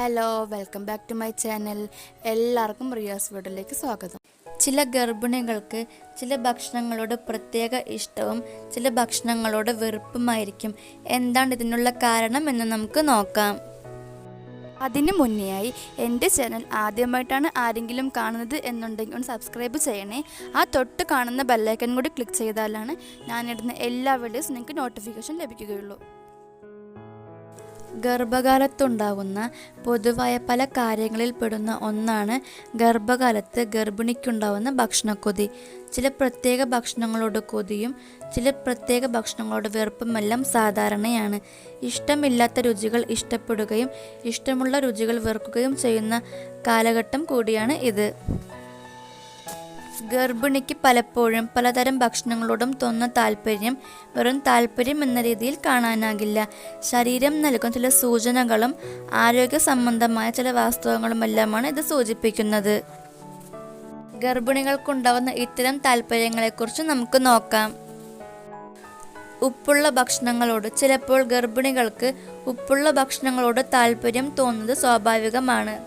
Hello welcome back to my channel എല്ലാവർക്കും റിയാസ് വീഡിയോയിലേക്ക് സ്വാഗതം. ചില ഗർഭിണികൾക്ക് ചില ഭക്ഷണങ്ങളോട് പ്രത്യേക ഇഷ്ടവും ചില ഭക്ഷണങ്ങളോട് വെറുപ്പുമായിരിക്കും. എന്താണ് ഇതിനുള്ള കാരണം എന്ന് നമുക്ക് നോക്കാം. അതിന് മുന്നെയായി എന്റെ ചാനൽ ആദ്യമായിട്ടാണ് ആരെങ്കിലും കാണുന്നത് എന്നുണ്ടെങ്കിൽ ഒന്ന് സബ്സ്ക്രൈബ് ചെയ്യണേ. ആ തൊട്ട് കാണുന്ന ബെല്ലൈക്കൻ കൂടി ക്ലിക്ക് ചെയ്താലാണ് ഞാനിടുന്ന എല്ലാ വീഡിയോസും നിങ്ങൾക്ക് നോട്ടിഫിക്കേഷൻ ലഭിക്കുകയുള്ളൂ. ഗർഭകാലത്തുണ്ടാകുന്ന പൊതുവായ പല കാര്യങ്ങളിൽ പെടുന്ന ഒന്നാണ് ഗർഭകാലത്ത് ഗർഭിണിക്കുണ്ടാവുന്ന ഭക്ഷണക്കൊതി. ചില പ്രത്യേക ഭക്ഷണങ്ങളോട് കൊതിയും ചില പ്രത്യേക ഭക്ഷണങ്ങളോട് വെറുപ്പുമെല്ലാം സാധാരണയാണ്. ഇഷ്ടമില്ലാത്ത രുചികൾ ഇഷ്ടപ്പെടുകയും ഇഷ്ടമുള്ള രുചികൾ വെറുക്കുകയും ചെയ്യുന്ന കാലഘട്ടം കൂടിയാണ് ഇത്. ഗർഭിണിക്ക് പലപ്പോഴും പലതരം ഭക്ഷണങ്ങളോടും തോന്നുന്ന താല്പര്യം വെറും താല്പര്യം എന്ന രീതിയിൽ കാണാനാകില്ല. ശരീരം നൽകുന്ന ചില സൂചനകളും ആരോഗ്യ സംബന്ധമായ ചില വാസ്തവങ്ങളുമെല്ലാമാണ് ഇത് സൂചിപ്പിക്കുന്നത്. ഗർഭിണികൾക്കുണ്ടാവുന്ന ഇത്തരം താല്പര്യങ്ങളെക്കുറിച്ച് നമുക്ക് നോക്കാം. ഉപ്പുള്ള ഭക്ഷണങ്ങളോട് ചിലപ്പോൾ ഗർഭിണികൾക്ക് ഉപ്പുള്ള ഭക്ഷണങ്ങളോട് താല്പര്യം തോന്നുന്നത് സ്വാഭാവികമാണ്.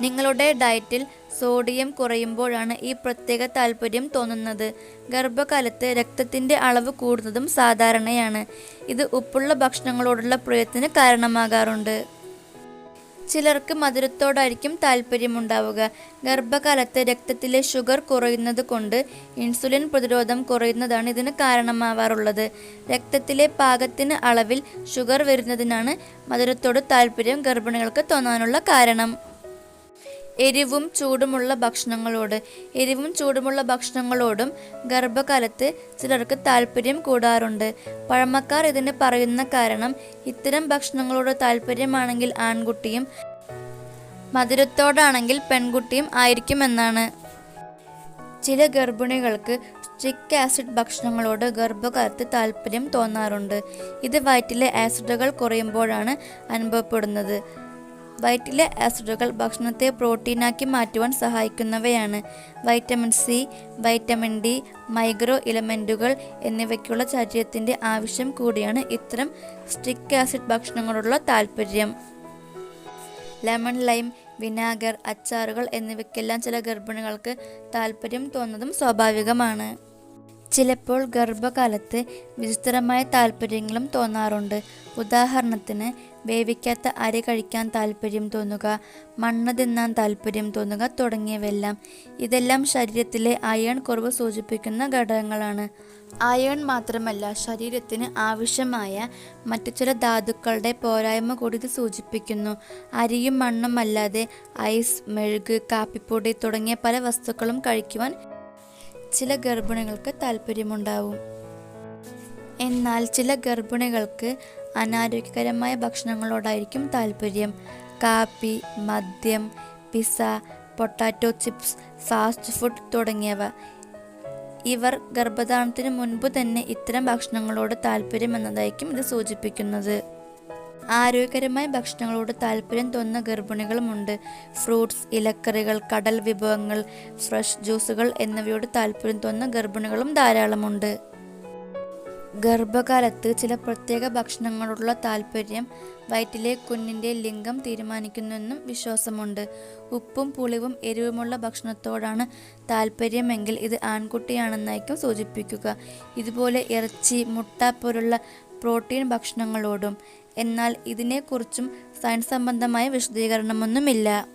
നിങ്ങളുടെ ഡയറ്റിൽ സോഡിയം കുറയുമ്പോഴാണ് ഈ പ്രത്യേക താല്പര്യം തോന്നുന്നത്. ഗർഭകാലത്ത് രക്തത്തിന്റെ അളവ് കൂടുന്നതും സാധാരണയാണ്. ഇത് ഉപ്പുള്ള ഭക്ഷണങ്ങളോടുള്ള പ്രിയത്തിന് കാരണമാകാറുണ്ട്. ചിലർക്ക് മധുരത്തോടായിരിക്കും താല്പര്യമുണ്ടാവുക. ഗർഭകാലത്ത് രക്തത്തിലെ ഷുഗർ കുറയുന്നത് കൊണ്ട് ഇൻസുലിൻ പ്രതിരോധം കുറയുന്നതാണ് ഇതിന് കാരണമാവാറുള്ളത്. രക്തത്തിലെ പാകത്തിന് അളവിൽ ഷുഗർ വരുന്നതിനാണ് മധുരത്തോട് താല്പര്യം ഗർഭിണികൾക്ക് തോന്നാനുള്ള കാരണം. എരിവും ചൂടുമുള്ള ഭക്ഷണങ്ങളോട് എരിവും ചൂടുമുള്ള ഭക്ഷണങ്ങളോടും ഗർഭകാലത്ത് ചിലർക്ക് താല്പര്യം കൂടാറുണ്ട്. പഴമക്കാർ ഇതിന് പറയുന്ന കാരണം ഇത്തരം ഭക്ഷണങ്ങളോട് താല്പര്യമാണെങ്കിൽ ആൺകുട്ടിയും മധുരത്തോടാണെങ്കിൽ പെൺകുട്ടിയും ആയിരിക്കുമെന്നാണ്. ചില ഗർഭിണികൾക്ക് സ്റ്റിക്ക് ആസിഡ് ഭക്ഷണങ്ങളോട് ഗർഭകാലത്ത് താല്പര്യം തോന്നാറുണ്ട്. ഇത് വയറ്റിലെ ആസിഡുകൾ കുറയുമ്പോഴാണ് അനുഭവപ്പെടുന്നത്. വയറ്റിലെ ആസിഡുകൾ ഭക്ഷണത്തെ പ്രോട്ടീനാക്കി മാറ്റുവാൻ സഹായിക്കുന്നവയാണ്. Vitamin C vitamin D micro ഇലമെന്റുകൾ എന്നിവയ്ക്കുള്ള ശരീരത്തിന്റെ ആവശ്യം കൂടിയാണ് ഇത്തരം സ്റ്റിക്ക് ആസിഡ് ഭക്ഷണങ്ങളോടുള്ള താല്പര്യം ലെമൺ ലൈം വിനാഗർ അച്ചാറുകൾ എന്നിവയ്ക്കെല്ലാം ചില ഗർഭിണികൾക്ക് താല്പര്യം തോന്നുന്നതും സ്വാഭാവികമാണ്. ചിലപ്പോൾ ഗർഭകാലത്ത് വിചിത്രമായ താല്പര്യങ്ങളും തോന്നാറുണ്ട്. ഉദാഹരണത്തിന് വേവിക്കാത്ത അരി കഴിക്കാൻ താല്പര്യം തോന്നുക മണ്ണ് തിന്നാൻ താല്പര്യം തോന്നുക തുടങ്ങിയവയെല്ലാം. ഇതെല്ലാം ശരീരത്തിലെ അയൺ കുറവ് സൂചിപ്പിക്കുന്ന ഘടകങ്ങളാണ്. അയൺ മാത്രമല്ല ശരീരത്തിന് ആവശ്യമായ മറ്റു ചില ധാതുക്കളുടെ പോരായ്മ കൂടി ഇത് സൂചിപ്പിക്കുന്നു. അരിയും മണ്ണും അല്ലാതെ ഐസ് മെഴുക് കാപ്പിപ്പൊടി തുടങ്ങിയ പല വസ്തുക്കളും കഴിക്കുവാൻ ചില ഗർഭിണികൾക്ക് താല്പര്യമുണ്ടാവും. എന്നാൽ ചില ഗർഭിണികൾക്ക് അനാരോഗ്യകരമായ ഭക്ഷണങ്ങളോടായിരിക്കും താല്പര്യം. കാപ്പി മദ്യം pizza potato chips fast food തുടങ്ങിയവ. ഇവർ ഗർഭധാരണത്തിന് മുൻപ് തന്നെ ഇത്തരം ഭക്ഷണങ്ങളോട് താല്പര്യം എന്നതായിരിക്കും ഇത് സൂചിപ്പിക്കുന്നത്. ആരോഗ്യകരമായ ഭക്ഷണങ്ങളോട് താല്പര്യം തോന്നുന്ന ഗർഭിണികളുമുണ്ട്. ഫ്രൂട്ട്സ് ഇലക്കറികൾ കടൽ വിഭവങ്ങൾ ഫ്രഷ് ജ്യൂസുകൾ എന്നിവയോട് താല്പര്യം തോന്നുന്ന ഗർഭിണികളും ധാരാളമുണ്ട്. ഗർഭകാലത്ത് ചില പ്രത്യേക ഭക്ഷണങ്ങളോടുള്ള താല്പര്യം വയറ്റിലെ കുഞ്ഞിന്റെ ലിംഗം തീരുമാനിക്കുന്നുവെന്നും വിശ്വാസമുണ്ട്. ഉപ്പും പുളിവും എരിവുമുള്ള ഭക്ഷണത്തോടാണ് താല്പര്യമെങ്കിൽ ഇത് ആൺകുട്ടിയാണെന്നായിരിക്കും സൂചിപ്പിക്കുക. ഇതുപോലെ ഇറച്ചി മുട്ട പോലുള്ള പ്രോട്ടീൻ ഭക്ഷണങ്ങളോടും എന്നാൽ ഇതിനെക്കുറിച്ചും സയൻസ് സംബന്ധമായ വിശദീകരണമൊന്നുമില്ല.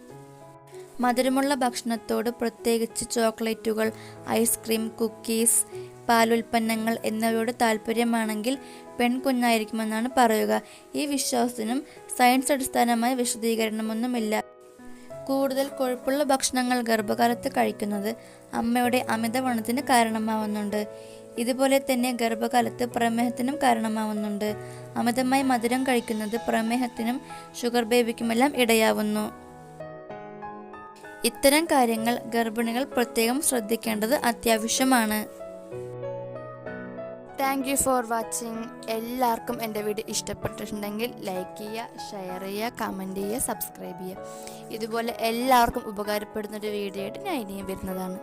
മധുരമുള്ള ഭക്ഷണത്തോട് പ്രത്യേകിച്ച് ചോക്ലേറ്റുകൾ ഐസ്ക്രീം കുക്കീസ് പാലുൽപ്പന്നങ്ങൾ എന്നിവയോട് താല്പര്യമാണെങ്കിൽ പെൺകുഞ്ഞായിരിക്കുമെന്നാണ് പറയുക. ഈ വിശ്വാസത്തിനും സയൻസ് അടിസ്ഥാനമായ വിശദീകരണമൊന്നുമില്ല. കൂടുതൽ കൊഴുപ്പുള്ള ഭക്ഷണങ്ങൾ ഗർഭകാലത്ത് കഴിക്കുന്നത് അമ്മയുടെ അമിതവണ്ണത്തിന് കാരണമാവുന്നുണ്ട്. ഇതുപോലെ തന്നെ ഗർഭകാലത്ത് പ്രമേഹത്തിനും കാരണമാവുന്നുണ്ട്. അമിതമായി മധുരം കഴിക്കുന്നത് പ്രമേഹത്തിനും ഷുഗർ ബേബിക്കുമെല്ലാം ഇടയാവുന്നു. ഇത്തരം കാര്യങ്ങൾ ഗർഭിണികൾ പ്രത്യേകം ശ്രദ്ധിക്കേണ്ടത് അത്യാവശ്യമാണ്. താങ്ക് യു ഫോർ വാച്ചിങ് എല്ലാവർക്കും എന്റെ വീഡിയോ ഇഷ്ടപ്പെട്ടിട്ടുണ്ടെങ്കിൽ ലൈക്ക് ചെയ്യുക ഷെയർ ചെയ്യുക കമന്റ് ചെയ്യുക സബ്സ്ക്രൈബ് ചെയ്യുക. ഇതുപോലെ എല്ലാവർക്കും ഉപകാരപ്പെടുന്ന ഒരു വീഡിയോ ആയിട്ട് ഞാൻ ഇനിയും വരുന്നതാണ്.